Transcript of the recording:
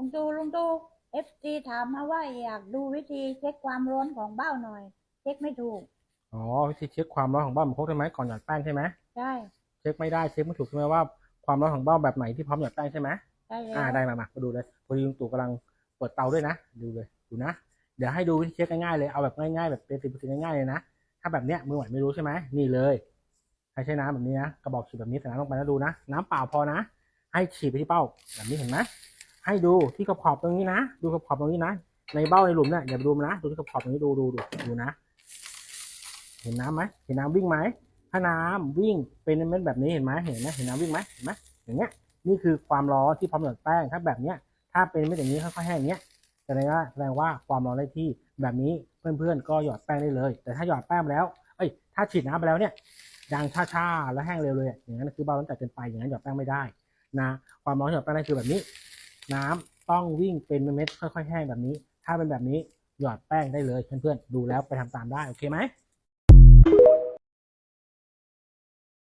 ลุงตู่ลุงตู่เอฟซีถามมาว่าอยากดูวิธีเช็คความร้อนของเบ้าหน่อย เช็คไม่ถูก อ๋อวิธีเช็คความร้อนของบ้านพกได้ไหมก่อนหยอดแป้งใช่ไหมใช่เช็คไม่ได้เช็คไม่ถูกใช่ไหมว่าความร้อนของบ้านแบบไหนที่พร้อมหยอดแป้งใช่ไหมใช่แล้วอ่าได้มามามาดูเลยพอดีลุงตู่กำลังเปิดเตาด้วยนะ ดูเลยดูนะ เดี๋ยวให้ดูวิธีเช็คง่ายๆเลยเอาแบบง่ายๆแบบเป็นสิบเปอร์เซ็นต์ง่ายๆเลยนะถ้าแบบเนี้ยมือใหม่ไม่รู้ใช่ไหมนี่เลยให้ใช้น้ำแบบนี้นะกระบอกฉีดแบบนี้ใส่น้ำลงไปแล้วดูนะ น้ำเปล่าพอนะ ให้ฉีดไปที่เป้าแบบนี้เห็นไหม ให้ดูที่ขอบตรงนี้นะ ดูขอบตรงนี้นะ ในเบ้าในหลุมเนี่ยอย่าไปดูมันนะ ดูที่ขอบตรงนี้ดูดูดูดูนะ เห็นน้ำไหมเห็นน้ำวิ่งไหมถ้าน้ำวิ่งเป็นเม็ดแบบนี้เห็นไหมเห็นไหมเห็นน้ำวิ่งไหมเห็นไหมอย่างเงี้ย นี่คือความร้อนที่พร้อมหยอดแป้ง ถ้าแบบเนี้ย ถ้าเป็นไม่อย่างนี้ค่อยๆแห้งอย่างเงี้ยแสดงว่าแสดงว่าความร้อนได้ที่แบบนี้เพื่อนๆก็หยอดแป้งได้เลย แต่ถ้าหยอดแป้งแล้ว เอ้ย ถ้าฉีดน้ำไปแล้วเนี่ยดังช้าๆแล้วแห้งเร็วเลย อย่างนั้นคือเบาร้อนจัดเกินไปอย่างนั้นหยอดแป้งไม่ได้นะ ความร้อนหยอดแป้งได้คือแบบนี้ น้ำต้องวิ่งเป็นเม็ดๆค่อย ๆ แห้งแบบนี้ ถ้าเป็นแบบนี้หยอดแป้งได้เลยเพื่อนๆดูแล้วไปทำตามได้โอเคไหม